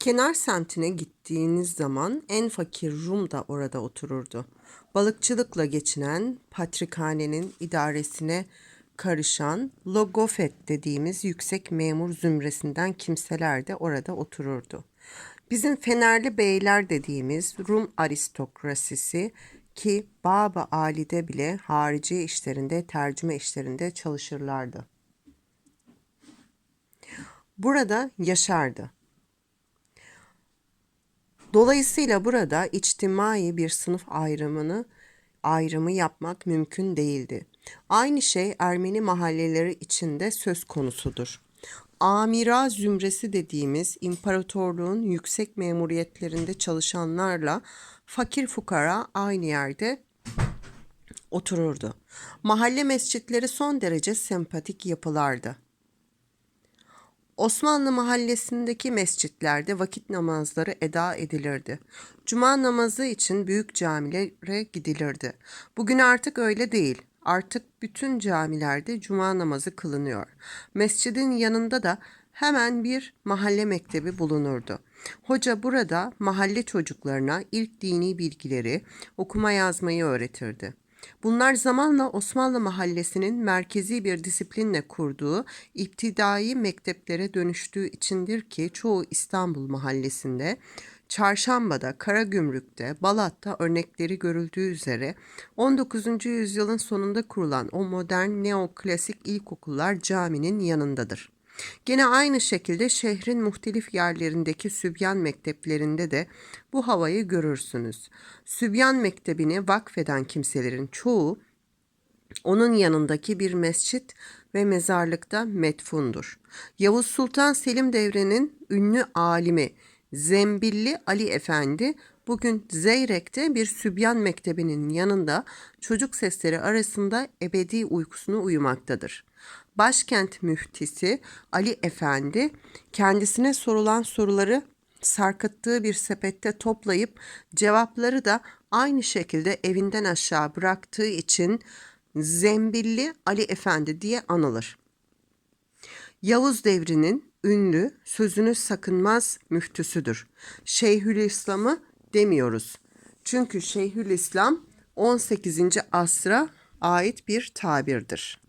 Kenar semtine gittiğiniz zaman en fakir Rum da orada otururdu. Balıkçılıkla geçinen patrikhanenin idaresine karışan logofet dediğimiz yüksek memur zümresinden kimseler de orada otururdu. Bizim Fenerli beyler dediğimiz Rum aristokrasisi ki Baba Ali'de bile harici işlerinde, tercüme işlerinde çalışırlardı. Burada yaşardı. Dolayısıyla burada içtimai bir sınıf ayrımını ayrımı yapmak mümkün değildi. Aynı şey Ermeni mahalleleri içinde söz konusudur. Amira zümresi dediğimiz imparatorluğun yüksek memuriyetlerinde çalışanlarla fakir fukara aynı yerde otururdu. Mahalle mescitleri son derece sempatik yapılardı. Osmanlı mahallesindeki mescitlerde vakit namazları eda edilirdi. Cuma namazı için büyük camilere gidilirdi. Bugün artık öyle değil. Artık bütün camilerde cuma namazı kılınıyor. Mescidin yanında da hemen bir mahalle mektebi bulunurdu. Hoca burada mahalle çocuklarına ilk dini bilgileri, okuma yazmayı öğretirdi. Bunlar zamanla Osmanlı mahallesinin merkezi bir disiplinle kurduğu iptidai mekteplere dönüştüğü içindir ki çoğu İstanbul mahallesinde Çarşamba'da, Karagümrük'te, Balat'ta örnekleri görüldüğü üzere 19. yüzyılın sonunda kurulan o modern neoklasik ilkokullar caminin yanındadır. Gene aynı şekilde şehrin muhtelif yerlerindeki Sübyan mekteplerinde de bu havayı görürsünüz. Sübyan mektebini vakfeden kimselerin çoğu onun yanındaki bir mescit ve mezarlıkta metfundur. Yavuz Sultan Selim devrinin ünlü alimi Zembilli Ali Efendi bugün Zeyrek'te bir Sübyan mektebinin yanında çocuk sesleri arasında ebedi uykusunu uyumaktadır. Başkent müftisi Ali Efendi kendisine sorulan soruları sarkıttığı bir sepette toplayıp cevapları da aynı şekilde evinden aşağı bıraktığı için Zembilli Ali Efendi diye anılır. Yavuz devrinin ünlü sözünü sakınmaz müftüsüdür. Şeyhülislam'ı demiyoruz. Çünkü Şeyhülislam 18. asra ait bir tabirdir.